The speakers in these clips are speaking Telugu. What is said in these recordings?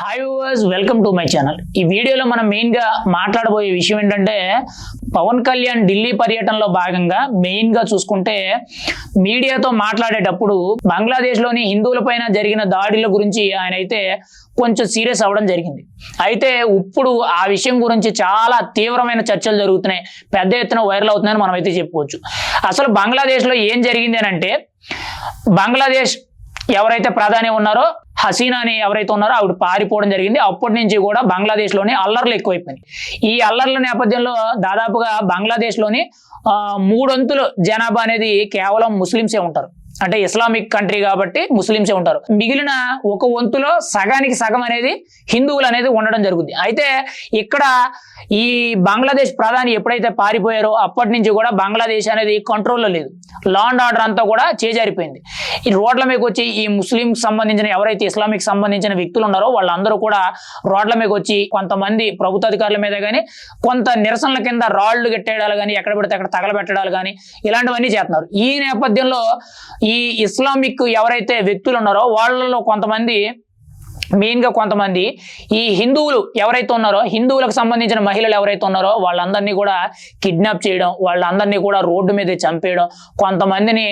Hi viewers welcome to my channel ఈ వీడియోలో మనం మెయిన్గా మాట్లాడబోయే విషయం ఏంటంటే పవన్ కళ్యాణ్ ఢిల్లీ పర్యటనలో భాగంగా మెయిన్గా చూసుకుంటే మీడియాతో మాట్లాడేటప్పుడు బంగ్లాదేశ్లోని హిందువులపైన జరిగిన దాడుల గురించి ఆయన అయితే కొంచెం సీరియస్ అవ్వడం జరిగింది. అయితే ఇప్పుడు ఆ విషయం గురించి చాలా తీవ్రమైన చర్చలు జరుగుతున్నాయి. పెద్ద ఎత్తున వైరల్ అవుతున్నాయని మనం అయితే చెప్పుకోవచ్చు. అసలు బంగ్లాదేశ్లో ఏం జరిగింది అంటే బంగ్లాదేశ్ ఎవరైతే ప్రధాని ఉన్నారో హసీనా అని ఎవరైతే ఉన్నారో ఆవిడ పారిపోవడం జరిగింది. అప్పటి నుంచి కూడా బంగ్లాదేశ్లోనే అల్లర్లు ఎక్కువైపోయినాయి. ఈ అల్లర్ల నేపథ్యంలో దాదాపుగా బంగ్లాదేశ్లోని మూడొంతుల మూడొంతులు జనాభా అనేది కేవలం ముస్లింసే ఉంటారు. అంటే ఇస్లామిక్ కంట్రీ కాబట్టి ముస్లింసే ఉంటారు. మిగిలిన ఒక వంతులో సగానికి సగం అనేది హిందువులు అనేది ఉండడం జరుగుతుంది అయితే ఇక్కడ ఈ బంగ్లాదేశ్ ప్రధాని ఎప్పుడైతే పారిపోయారో అప్పటి నుంచి కూడా బంగ్లాదేశ్ అనేది కంట్రోల్లో లేదు. లా అండ్ ఆర్డర్ అంతా కూడా చేజారిపోయింది. ఈ రోడ్ల మీకు వచ్చి ఈ ముస్లిం సంబంధించిన ఎవరైతే ఇస్లామిక్ సంబంధించిన వ్యక్తులు ఉన్నారో వాళ్ళందరూ కూడా రోడ్ల మీకు వచ్చి కొంతమంది ప్రభుత్వ అధికారుల మీద కానీ కొంత నిరసనల కింద రాళ్ళు గట్టేయడాలు కానీ ఎక్కడ పెడితే అక్కడ తగలబెట్టడాలు కానీ ఇలాంటివన్నీ చేస్తున్నారు. ఈ నేపథ్యంలో ఈ ఈ ఇస్లామిక్ ఎవరైతే వ్యక్తులు ఉన్నారో వాళ్ళలో కొంతమంది మెయిన్గా కొంతమంది ఈ హిందువులు ఎవరైతే ఉన్నారో హిందువులకు సంబంధించిన మహిళలు ఎవరైతే ఉన్నారో వాళ్ళందరినీ కూడా కిడ్నాప్ చేయడం వాళ్ళందరినీ కూడా రోడ్డు మీద చంపేయడం కొంతమందిని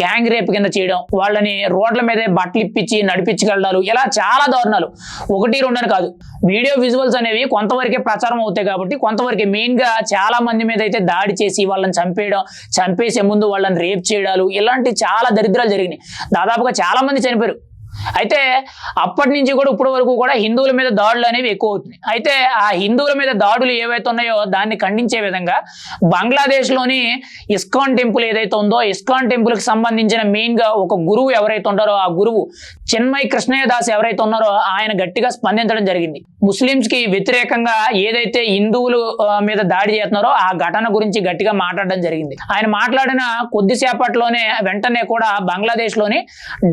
గ్యాంగ్ రేప్ కింద చేయడం వాళ్ళని రోడ్ల మీదే బట్టలు ఇప్పించి నడిపించగలడాలు. ఇలా చాలా దారుణాలు. ఒకటి రెండని కాదు. వీడియో విజువల్స్ అనేవి కొంతవరకే ప్రచారం అవుతాయి కాబట్టి కొంతవరకే మెయిన్గా చాలా మంది మీద అయితే దాడి చేసి వాళ్ళని చంపేయడం చంపేసే ముందు వాళ్ళని రేప్ చేయడాలు ఇలాంటి చాలా దరిద్రాలు జరిగినాయి. దాదాపుగా చాలా మంది చనిపోయారు. అయితే అప్పటి నుంచి కూడా ఇప్పటి వరకు కూడా హిందువుల మీద దాడులు అనేవి ఎక్కువ అవుతున్నాయి. అయితే ఆ హిందువుల మీద దాడులు ఏవైతే ఉన్నాయో దాన్ని ఖండించే విధంగా బంగ్లాదేశ్లోని ఇస్కాన్ టెంపుల్ ఏదైతే ఉందో ఇస్కాన్ టెంపుల్కి సంబంధించిన మెయిన్గా ఒక గురువు ఎవరైతే ఉంటారో ఆ గురువు చిన్మయ్ కృష్ణయ్య దాస్ ఎవరైతే ఉన్నారో ఆయన గట్టిగా స్పందించడం జరిగింది. ముస్లింస్కి వ్యతిరేకంగా ఏదైతే హిందువులు మీద దాడి చేస్తున్నారో ఆ ఘటన గురించి గట్టిగా మాట్లాడడం జరిగింది. ఆయన మాట్లాడిన కొద్దిసేపట్లోనే వెంటనే కూడా బంగ్లాదేశ్లోని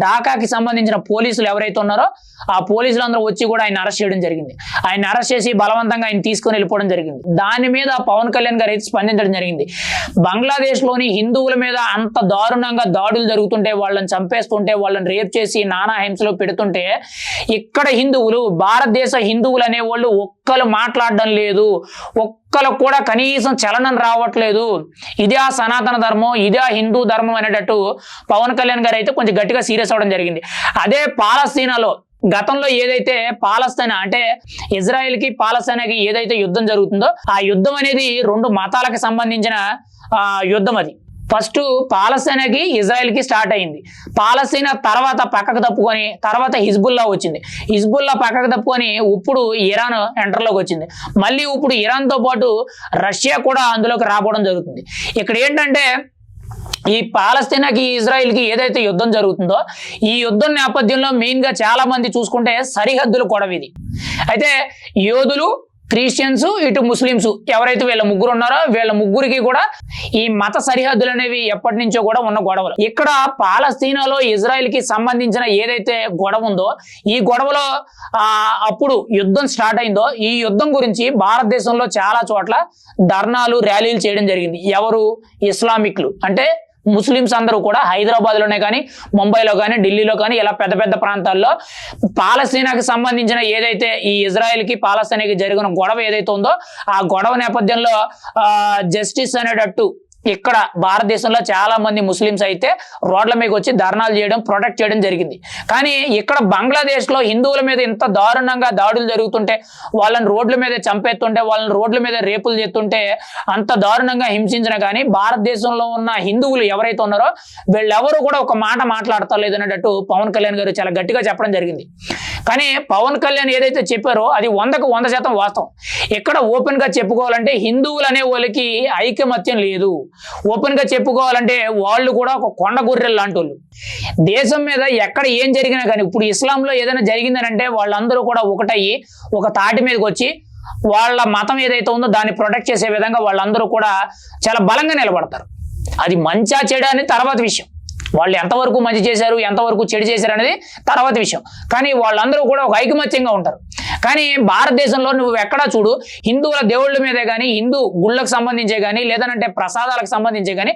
ఢాకాకి సంబంధించిన పోలీసులు ఎవరైతే ఉన్నారో ఆ పోలీసులు అందరూ వచ్చి కూడా ఆయన అరెస్ట్ చేయడం జరిగింది. ఆయన అరెస్ట్ చేసి బలవంతంగా ఆయన తీసుకొని వెళ్ళిపోవడం జరిగింది. దాని మీద పవన్ కళ్యాణ్ గారు అయితే స్పందించడం జరిగింది. బంగ్లాదేశ్లోని హిందువుల మీద అంత దారుణంగా దాడులు జరుగుతుంటే వాళ్ళని చంపేస్తుంటే వాళ్ళని రేప్ చేసి నానా హింసలు పెడుతుంటే ఇక్కడ హిందువులు భారతదేశ హిందువులు అనేవాళ్ళు ఒక్కరు మాట్లాడడం లేదు. ఒక్కరు కూడా కనీసం చలనం రావట్లేదు. ఇదే ఆ సనాతన ధర్మం ఇదే హిందూ ధర్మం అనేటట్టు పవన్ కళ్యాణ్ గారు అయితే కొంచెం గట్టిగా సీరియస్ అవడం జరిగింది. అదే పాలస్తీనాలో గతంలో ఏదైతే పాలస్తీనా అంటే ఇజ్రాయెల్కి పాలస్తీనాకి ఏదైతే యుద్ధం జరుగుతుందో ఆ యుద్ధం అనేది రెండు మతాలకు సంబంధించిన ఆ, యుద్ధం అది. ఫస్ట్ పాలస్తీనాకి ఇజ్రాయెల్కి స్టార్ట్ అయింది. పాలస్తీనా తర్వాత పక్కకు తప్పుకొని తర్వాత హిజ్బుల్లా వచ్చింది. హిజ్బుల్లా పక్కకు తప్పుకొని ఇప్పుడు ఇరాన్ ఎంటర్లోకి వచ్చింది. మళ్ళీ ఇప్పుడు ఇరాన్తో పాటు రష్యా కూడా అందులోకి రావడం జరుగుతుంది. ఇక్కడ ఏంటంటే ఈ పాలస్తీనాకి ఇజ్రాయిల్కి ఏదైతే యుద్ధం జరుగుతుందో ఈ యుద్ధం నేపథ్యంలో మెయిన్గా చాలామంది చూసుకుంటే సరిహద్దులు గొడవ ఇది అయితే యోధులు క్రిస్టియన్స్ ఇటు ముస్లిమ్స్. ఎవరైతే వీళ్ళ ముగ్గురు ఉన్నారో వీళ్ళ ముగ్గురికి కూడా ఈ మత సరిహద్దులు అనేవి ఎప్పటి నుంచో కూడా ఉన్న గొడవలు. ఇక్కడ పాలస్తీనాలో ఇజ్రాయెల్కి సంబంధించిన ఏదైతే గొడవ ఉందో ఈ గొడవలో ఆ అప్పుడు యుద్ధం స్టార్ట్ అయిందో ఈ యుద్ధం గురించి భారతదేశంలో చాలా చోట్ల ధర్నాలు ర్యాలీలు చేయడం జరిగింది. ఎవరు? ఇస్లామిక్లు. అంటే ముస్లిమ్స్ అందరూ కూడా హైదరాబాద్లోనే కానీ ముంబైలో కానీ ఢిల్లీలో కానీ ఇలా పెద్ద పెద్ద ప్రాంతాల్లో పాలస్తీనాకి సంబంధించిన ఏదైతే ఈ ఇజ్రాయెల్కి పాలస్తీనాకి జరిగిన గొడవ ఏదైతే ఉందో ఆ గొడవ నేపథ్యంలో జస్టిస్ అనేటట్టు ఇక్కడ భారతదేశంలో చాలా మంది ముస్లిమ్స్ అయితే రోడ్ల మీద వచ్చి ధర్నాలు చేయడం ప్రొటెక్ట్ చేయడం జరిగింది. కానీ ఇక్కడ బంగ్లాదేశ్లో హిందువుల మీద ఇంత దారుణంగా దాడులు జరుగుతుంటే వాళ్ళని రోడ్ల మీద చంపేస్తుంటే వాళ్ళని రోడ్ల మీద రేపులు చేస్తుంటే అంత దారుణంగా హింసించిన కానీ భారతదేశంలో ఉన్న హిందువులు ఎవరైతే ఉన్నారో వీళ్ళెవరూ కూడా ఒక మాట మాట్లాడతలేదు అనేటట్టు పవన్ కళ్యాణ్ గారు చాలా గట్టిగా చెప్పడం జరిగింది. కానీ పవన్ కళ్యాణ్ ఏదైతే చెప్పారో అది వందకు వంద శాతం వాస్తవం. ఇక్కడ ఓపెన్గా చెప్పుకోవాలంటే హిందువులు అనే వాళ్ళకి ఐకమత్యం లేదు. ఓపెన్గా చెప్పుకోవాలంటే వాళ్ళు కూడా ఒక కొండ గొర్రెలు లాంటి వాళ్ళు దేశం మీద ఎక్కడ ఏం జరిగినా కానీ ఇప్పుడు ఇస్లాంలో ఏదైనా జరిగిందని అంటే వాళ్ళందరూ కూడా ఒకటయ్యి ఒక తాటి మీదకి వచ్చి వాళ్ళ మతం ఏదైతే ఉందో దాన్ని ప్రొటెక్ట్ చేసే విధంగా వాళ్ళందరూ కూడా చాలా బలంగా నిలబడతారు. అది మంచా చెడు అని తర్వాత విషయం. వాళ్ళు ఎంతవరకు మంచి చేశారు ఎంతవరకు చెడు చేశారు అనేది తర్వాత విషయం. కానీ వాళ్ళందరూ కూడా ఒక ఐకమత్యంగా ఉంటారు. కానీ భారతదేశంలో నువ్వు ఎక్కడా చూడు హిందువుల దేవుళ్ళ మీదే కానీ హిందూ గుళ్ళకు సంబంధించే కానీ లేదనంటే ప్రసాదాలకు సంబంధించే కానీ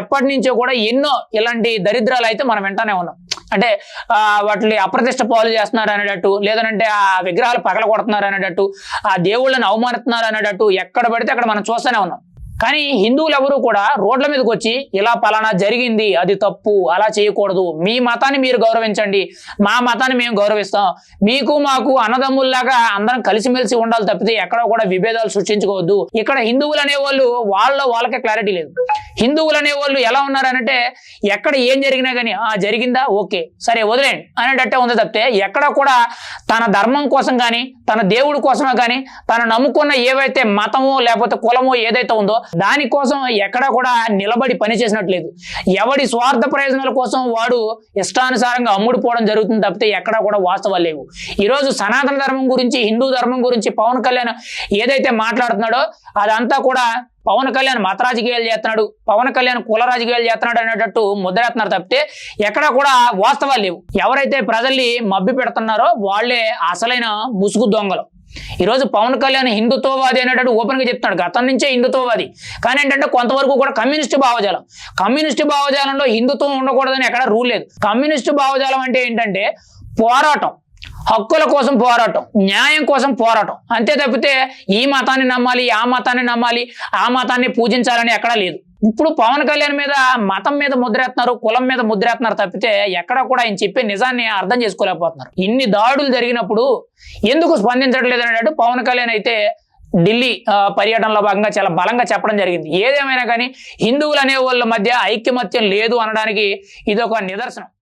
ఎప్పటి నుంచో కూడా ఎన్నో ఇలాంటి దరిద్రాలు అయితే మనం వెంటనే ఉన్నాం. అంటే వాటిని అప్రతిష్ట పాలు చేస్తున్నారు అనేటట్టు లేదనంటే ఆ విగ్రహాలు పగల కొడుతున్నారు అనేటట్టు ఆ దేవుళ్ళని అవమానిస్తున్నారు అనేటట్టు ఎక్కడ పడితే అక్కడ మనం చూస్తూనే ఉన్నాం. కానీ హిందువులు ఎవరు కూడా రోడ్ల మీదకి వచ్చి ఇలా పలానా జరిగింది అది తప్పు అలా చేయకూడదు. మీ మతాన్ని మీరు గౌరవించండి. మా మతాన్ని మేము గౌరవిస్తాం. మీకు మాకు అన్నదమ్ముల్లాగా అందరం కలిసిమెలిసి ఉండాలి తప్పితే ఎక్కడ కూడా విభేదాలు సృష్టించుకోవద్దు. ఇక్కడ హిందువులు అనేవాళ్ళు వాళ్ళ వాళ్ళకే క్లారిటీ లేదు. హిందువులు అనేవాళ్ళు ఎలా ఉన్నారంటే ఎక్కడ ఏం జరిగినా కానీ ఆ జరిగిందా? ఓకే. సరే వదిలేండి అనేటట్టే ఉంది తప్పితే ఎక్కడ కూడా తన ధర్మం కోసం కానీ తన దేవుడి కోసమే కానీ తను నమ్ముకున్న ఏవైతే మతమో లేకపోతే కులమో ఏదైతే ఉందో దానికోసం ఎక్కడ కూడా నిలబడి పని చేసినట్లేదు. ఎవడి స్వార్థ ప్రయోజనాల కోసం వాడు ఇష్టానుసారంగా అమ్ముడుపోవడం జరుగుతుంది తప్పితే ఎక్కడ కూడా వాస్తవాలు లేవు. ఈరోజు సనాతన ధర్మం గురించి హిందూ ధర్మం గురించి పవన్ కళ్యాణ్ ఏదైతే మాట్లాడుతున్నాడో అదంతా కూడా పవన్ కళ్యాణ్ మత రాజకీయాలు చేస్తున్నాడు పవన్ కళ్యాణ్ కుల రాజకీయాలు చేస్తున్నాడు అనేటట్టు ముద్రేస్తున్నారు తప్పితే ఎక్కడ కూడా వాస్తవాలు లేవు. ఎవరైతే ప్రజల్ని మబ్బి పెడుతున్నారో వాళ్ళే అసలైన ముసుగు దొంగలు. ఈరోజు పవన్ కళ్యాణ్ హిందుత్వవాది అనేటట్టు ఓపెన్గా చెప్తున్నాడు. గతం నుంచే హిందుత్వవాది. కానీ ఏంటంటే కొంతవరకు కూడా కమ్యూనిస్ట్ భావజాలం. కమ్యూనిస్ట్ భావజాలంలో హిందుత్వం ఉండకూడదని ఎక్కడ రూల్ లేదు. కమ్యూనిస్ట్ భావజాలం అంటే ఏంటంటే పోరాటం. హక్కుల కోసం పోరాటం. న్యాయం కోసం పోరాటం. అంతే తప్పితే ఈ మతాన్ని నమ్మాలి ఆ మతాన్ని నమ్మాలి ఆ మతాన్ని పూజించాలని ఎక్కడా లేదు. ఇప్పుడు పవన్ కళ్యాణ్ మీద మతం మీద ముద్రేస్తున్నారు కులం మీద ముద్రేస్తున్నారు తప్పితే ఎక్కడ కూడా ఆయన చెప్పే నిజాన్ని అర్థం చేసుకోలేకపోతున్నారు. ఇన్ని దాడులు జరిగినప్పుడు ఎందుకు స్పందించట్లేదు అన్నట్టు పవన్ కళ్యాణ్ అయితే ఢిల్లీ పర్యటనలో భాగంగా చాలా బలంగా చెప్పడం జరిగింది. ఏదేమైనా కానీ హిందువులు అనే వాళ్ళ మధ్య ఐక్యమత్యం లేదు అనడానికి ఇది ఒక నిదర్శనం.